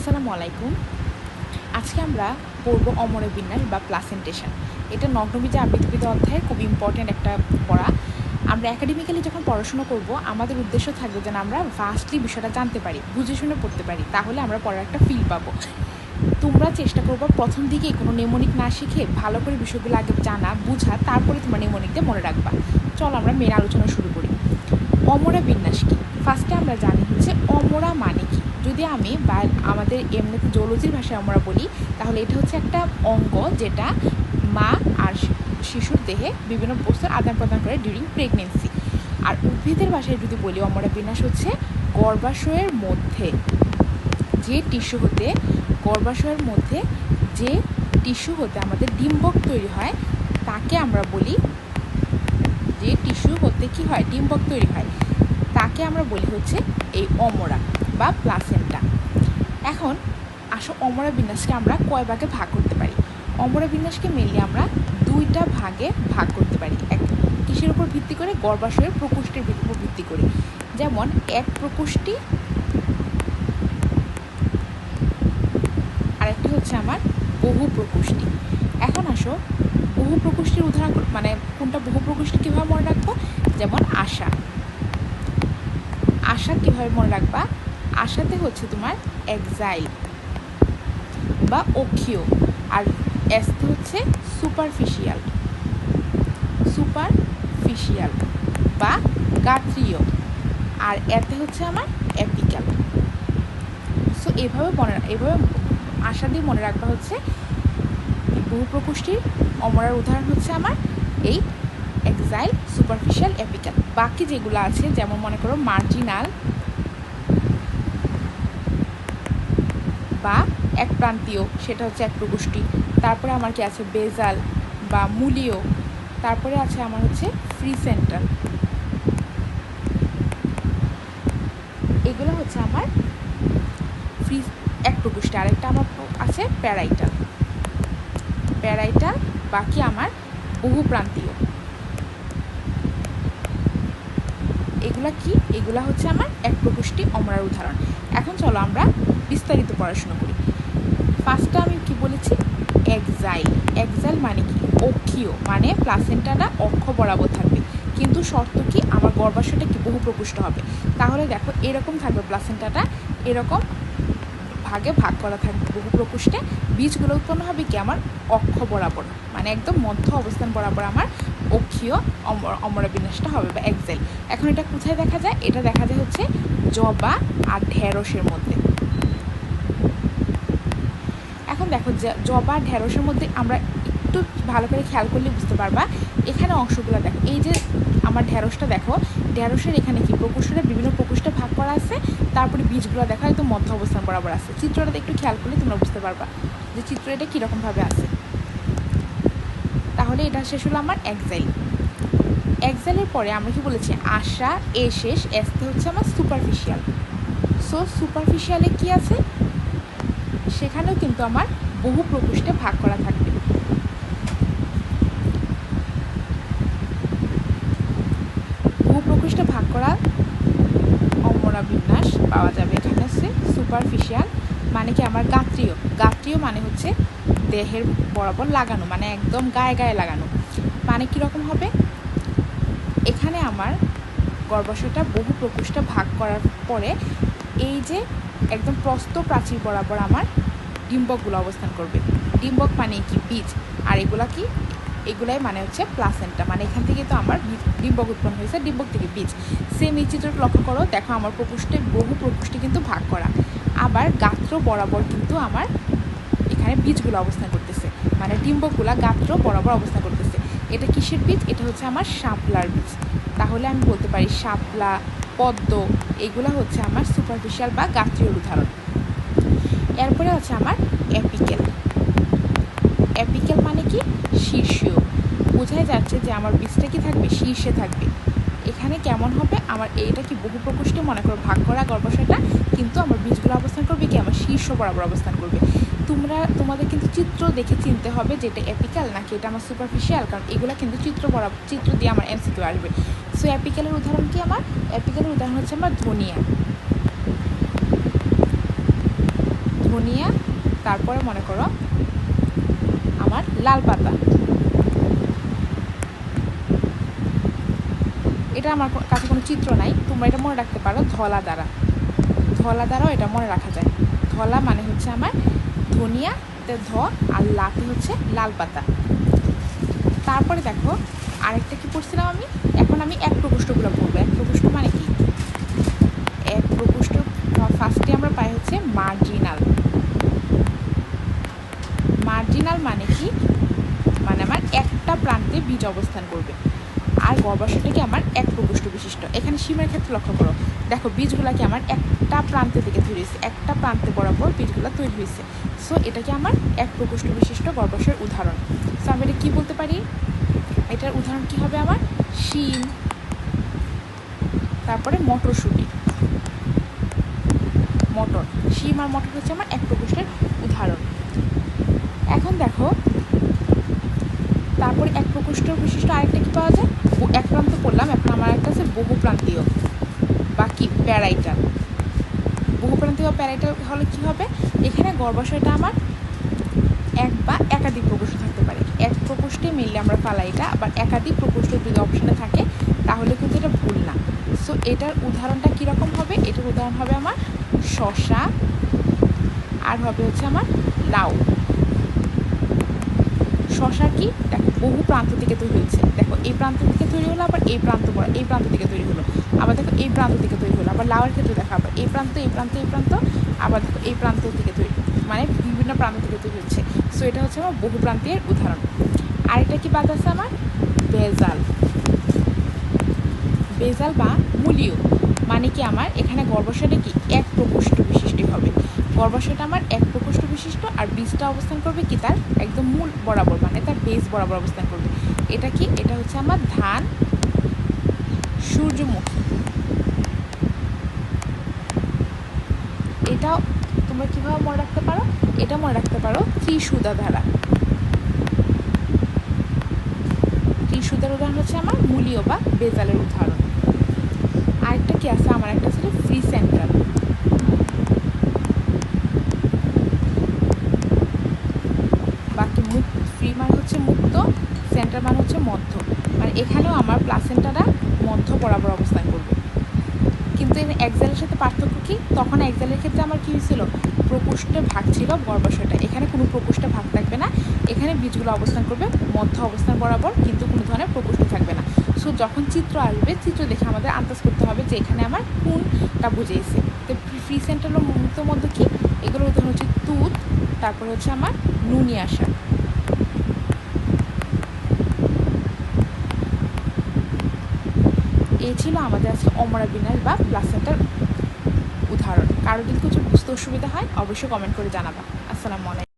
আসসালামু আলাইকুম। আজকে আমরা পড়ব অমর বিন্যাস বা প্লাসেন্টেশন। এটা নগ্নবীজে আবৃত্তিবিদ অধ্যায়ের খুব ইম্পর্ট্যান্ট একটা পড়া। আমরা একাডেমিক্যালি যখন পড়াশোনা করব, আমাদের উদ্দেশ্য থাকবে যেন আমরা ভাস্টলি বিষয়টা জানতে পারি, বুঝে শুনে পড়তে পারি। তাহলে আমরা পড়ার একটা ফিল পাবো। তোমরা চেষ্টা করব প্রথম দিকে কোনো নেমনিক না শিখে ভালো করে বিষয়গুলো আগে জানা, বুঝা, তারপরে তোমরা নেমনিকতে মনে রাখবা। চল আমরা মেন আলোচনা শুরু করি। অমরা বিন্যাস কি? ফার্স্টে আমরা জানি হচ্ছে অমরা মানে কি? যদি আমি বা আমাদের এমনিতে জলজির ভাষায় আমরা বলি, তাহলে এটা হচ্ছে একটা অঙ্গ যেটা মা আর শিশুর দেহে বিভিন্ন বস্তুর আদান প্রদান করে ডিউরিং প্রেগনেন্সি আর উদ্ভিদের ভাষায় যদি বলি অমরা বিন্যাস হচ্ছে গর্ভাশয়ের মধ্যে। যে টিস্যু হতে, গর্ভাশয়ের মধ্যে যে টিস্যু হতে আমাদের ডিম্বক তৈরি হয়, তাকে আমরা বলি যে টিস্যু হতে কি হয়? ডিম্বক তৈরি হয়। তাকে আমরা বলি হচ্ছে এই অমরা। বা প্লাসেন্টা এখন আসো অমরা বিন্যাসকে আমরা কয় ভাগে ভাগ করতে পারি? অমরা বিন্যাসকে মেনলি আমরা দুইটা ভাগে ভাগ করতে পারি। এক, কিসের উপর ভিত্তি করে? গর্ভাশয়ের প্রকোষ্ঠের উপর ভিত্তি করে। যেমন এক প্রকোষ্ঠী আরেকটি হচ্ছে আমার বহু প্রকোষ্ঠী এখন আসো বহু প্রকোষ্ঠীর উদাহরণ মানে কোনটা বহু প্রকোষ্ঠী কীভাবে মনে রাখব? যেমন আশা। আশা কীভাবে মনে রাখবা? আশাতে হচ্ছে তোমার এক্সাইল বা অক্ষীয়। আর এসতে হচ্ছে সুপারফিশিয়াল সুপারফিশিয়াল বা গাত্রীয়। আর এতে হচ্ছে আমার অ্যাপিক্যাল সো এভাবে মনে এভাবে আশা দিয়ে মনে রাখবা হচ্ছে বহু প্রকোষ্ঠীর অমরার উদাহরণ হচ্ছে আমার এই এক্সাইল সুপারফিশিয়াল অ্যাপিক্যাল বাকি যেগুলো আছে, যেমন মনে করো মার্জিনাল বা এক প্রান্তীয়, সেটা হচ্ছে এক প্রকোষ্ঠী তারপরে আমার কি আছে? বেজাল বা মূলীয়। তারপরে আছে আমার হচ্ছে ফ্রি সেন্টার এগুলো হচ্ছে আমার ফ্রি এক প্রকোষ্ঠী আরেকটা আমার আছে প্যারাইটাল। প্যারাইটাল, বাকি আমার বহু প্রান্তীয় এগুলা কি? এগুলা হচ্ছে আমার এক প্রকোষ্ঠী অমরার উদাহরণ। এখন চলো আমরা বিস্তারিত পড়াশোনা করি। ফার্স্টে আমি কি বলেছি? এক্সাইল এক্সাইল মানে কি? অক্ষীয় মানে প্লাসেন্টাটা অক্ষ বরাবর থাকবে। কিন্তু শর্ত কি? আমার গর্ভাশয়টা কি বহু প্রকোষ্ঠ হবে? তাহলে দেখো, এরকম থাকবে প্লাসেন্টাটা এরকম ভাগে ভাগ করা থাকবে বহু প্রকোষ্ঠে বীজগুলো উৎপন্ন হবে কি? আমার অক্ষ বরাবর মানে একদম মধ্য অবস্থান বরাবর আমার অক্ষীয় অমর বিন্যাসটা হবে বা এক্সেল এখন এটা কোথায় দেখা যায়? এটা দেখা যায় হচ্ছে জবা আর ঢেঁড়সের মধ্যে। এখন দেখো জবা আর ঢেঁড়সের মধ্যে আমরা একটু ভালো করে খেয়াল করলে বুঝতে পারবা, এখানে অংশগুলো দেখো। এই যে আমার ঢেঁড়সটা দেখো, ঢেঁড়সের এখানে কি প্রকোষ্ঠটা, বিভিন্ন প্রকোষ্ঠে ভাগ করা আছে, তারপরে বীজগুলো দেখো একদম মধ্য অবস্থান বরাবর আছে। চিত্রটাতে একটু খেয়াল করলে তোমরা বুঝতে পারবা যে চিত্র এটা কীরকমভাবে আছে। তাহলে এটা শেষ হলো আমার এক্সাইল এক্সাইলের পরে আমরা কি বলেছি? আশা, এ শেষ এসতে হচ্ছে আমার সুপারফিশিয়াল সো সুপারফিশিয়ালে কি আছে? সেখানেও কিন্তু আমার বহু প্রকোষ্ঠে ভাগ করা থাকবে। বহু প্রকোষ্ঠে ভাগ করা অমরা বিন্যাস পাওয়া যাবে এখানে হচ্ছে সুপারফিশিয়াল মানে কি আমার গাত্রীয়। গাত্রীয় মানে হচ্ছে দেহের বরাবর লাগানো মানে একদম গায়ে গায়ে লাগানো। মানে কীরকম হবে? এখানে আমার গর্ভাশয়টা বহু প্রকোষ্ঠে ভাগ করার পরে এই যে একদম প্রস্ত প্রাচীর বরাবর আমার ডিম্বকগুলো অবস্থান করবে। ডিম্বক মানে কি? বীজ। আর এগুলা কি? এগুলাই মানে হচ্ছে প্লাসেন্টা মানে এখান থেকে তো আমার ডিম্বক উৎপন্ন হয়েছে, ডিম্বক থেকে বীজ। সেম এই চিত্রটা লক্ষ্য করো, দেখো আমার প্রকোষ্ঠে বহু প্রকোষ্ঠে কিন্তু ভাগ করা। আবার গাত্র বরাবর কিন্তু আমার এখানে বীজগুলো অবস্থান করতেছে। মানে ডিম্বকগুলা গাত্র বরাবর অবস্থান করতেছে। এটা কিসের বীজ? এটা হচ্ছে আমার শাপলার বীজ। তাহলে আমি বলতে পারি শাপলা, পদ্ম, এগুলো হচ্ছে আমার সুপারফিশিয়াল বা গাত্রীয় উদাহরণ। এরপরে আছে আমার অ্যাপিকেল অ্যাপিকেল মানে কি? শীর্ষীয়। বোঝাই যাচ্ছে যে আমার বীজটা কি থাকবে? শীর্ষে থাকবে। এখানে কেমন হবে? আমার এইটা কি বহু প্রকোষ্ঠে মনে করো ভাগ করা গর্ভাশয়টা কিন্তু আমার বীজগুলো অবস্থান করবে কি? আমার শীর্ষ বরাবর অবস্থান করবে। তোমরা, তোমাদের কিন্তু চিত্র দেখে চিনতে হবে যে এটা অ্যাপিক্যাল নাকি এটা আমার সুপারফিশিয়াল কারণ এগুলো কিন্তু চিত্র বরাবর চিত্র দিয়ে আমার এমসিকিউ আসবে। সো অ্যাপিক্যালের উদাহরণ কি আমার? অ্যাপিক্যালের উদাহরণ হচ্ছে আমার ধনিয়া। ধনিয়া, তারপরে মনে করো আমার লাল পাতা। এটা আমার কাছে কোনো চিত্র নাই, তোমরা এটা মনে রাখতে পারো ধলা দ্বারা। ধলা দ্বারাও এটা মনে রাখা যায়। ধলা মানে হচ্ছে আমার ধনিয়া, তে ধ, আর লাতে হচ্ছে লাল পাতা। তারপরে দেখো, আরেকটা কি পড়ছিলাম আমি? এখন আমি এক প্রকোষ্ঠগুলো পড়ব। এক প্রকোষ্ঠ মানে কি? এক প্রকোষ্ঠ, ফার্স্টে আমরা পাই হচ্ছে মার্জিনাল। মার্জিনাল মানে কি? মানে আমার একটা প্রান্তে বীজ অবস্থান করবে। আর গর্ভাশয়টা কি আমার এক প্রকোষ্ঠ বিশিষ্ট। এখানে সীমার ক্ষেত্রে লক্ষ্য করো। দেখো, বীজগুলা কি আমার একটা প্রান্তে থেকে তৈরি হয়েছে? একটা প্রান্তে বরাবর বীজগুলো তৈরি হয়েছে। সো এটাকে আমার এক প্রকোষ্ঠ বিশিষ্ট গর্ভাশয়ের উদাহরণ। সো আমি এটা কী বলতে পারি? এটার উদাহরণ কি হবে আমার? শিম, তারপরে মটরশুঁটি। মটর। শিম আর মটর হচ্ছে আমার এক প্রকোষ্ঠের উদাহরণ। এখন দেখো, তারপরে এক প্রকোষ্ঠ বিশিষ্ট আরেকটা কি পাওয়া যায়? এক প্রান্ত করলাম এখন আমার একটা আছে বহু প্রান্তীয় বা কি প্যারাইটাল। বহু প্রান্তীয় বা প্যারাইটাল হলে কী হবে? এখানে গর্ভাশয়টা আমার এক বা একাধিক প্রকোষ্ঠ থাকতে পারে। এক প্রকোষ্ঠে মিললে আমরা পালাই এটা, আবার একাধিক প্রকোষ্ঠ যদি অপশানে থাকে, তাহলে কিন্তু এটা ভুল না। সো এটার উদাহরণটা কীরকম হবে? এটার উদাহরণ হবে আমার শশা, আর হবে হচ্ছে আমার লাউ। শশা কি? দেখো, বহু প্রান্ত থেকে তৈরি হয়েছে। দেখো, এই প্রান্ত থেকে তৈরি হলো, আবার এই প্রান্ত পর, এই প্রান্ত থেকে তৈরি হলো। আবার দেখো, এই প্রান্ত থেকে তৈরি হলো, আবার লাউয়ের ক্ষেত্রে দেখো, আবার এই প্রান্ত এই প্রান্ত এই প্রান্ত, আবার দেখো, এই প্রান্ত থেকে তৈরি মানে বিভিন্ন প্রান্ত থেকে তৈরি হচ্ছে। সো এটা হচ্ছে আমার বহু প্রান্তের উদাহরণ। আরেকটা কি বাদ আছে আমার? বেজাল। বেজাল বা মূলীয় মানে কি আমার? এখানে গর্ভাশয়টা কি এক প্রকোষ্ঠ বিশিষ্ট হবে। গর্ভাশয়টা আমার এক প্রকোষ্ঠ বিশিষ্ট আর বীজটা অবস্থান করবে কি তার একদম মূল বরাবর মানে তার বেস বরাবর অবস্থান করবে। এটা কি? এটা হচ্ছে আমার ধান সূর্যমুখী। এটাও তোমরা কীভাবে মনে রাখতে পারো? এটা মনে রাখতে পারো ত্রিসুদা ধারা ত্রিসুদার উদাহরণ হচ্ছে আমার মূলীয় বা বেজালের উদাহরণ। আরেকটা কি আছে? আমার একটা ছিল ফ্রি সেন্ট্রাল বাকি মুক্ত ফ্রি মানে হচ্ছে মুক্ত সেন্টার মানে হচ্ছে মধ্য। মানে এখানেও আমার প্লাসেন্টাটা মধ্য বরাবর অবস্থান করবে। কিন্তু এক্সালের সাথে পার্থক্য কি? তখন এক্সালের ক্ষেত্রে আমার কী হয়েছিল? প্রকোষ্ঠে ভাগ ছিল গর্ভাশয়টা এখানে কোনো প্রকোষ্ঠে ভাগ থাকবে না। এখানে বীজগুলো অবস্থান করবে, মধ্য অবস্থান বরাবর, কিন্তু কোনো ধরনের প্রকোষ্ঠ থাকবে না। সো যখন চিত্র আসবে, চিত্র দেখে আমাদের আন্দাজ করতে হবে যে এখানে আমার কোনটা বুঝেছে তো ফ্রি সেন্টার ও মুক্ত মধ্য কি? এগুলোর উদাহরণ হচ্ছে তুত, তারপরে হচ্ছে আমার নুনি আসা এই ছিল আমাদের আজকে অমরা বিনাল বা প্লাসেন্টার উদাহরণ। কারও যদি কিছু বুঝতে অসুবিধা হয়, অবশ্যই কমেন্ট করে জানাবা। আসসালামু আলাইকুম।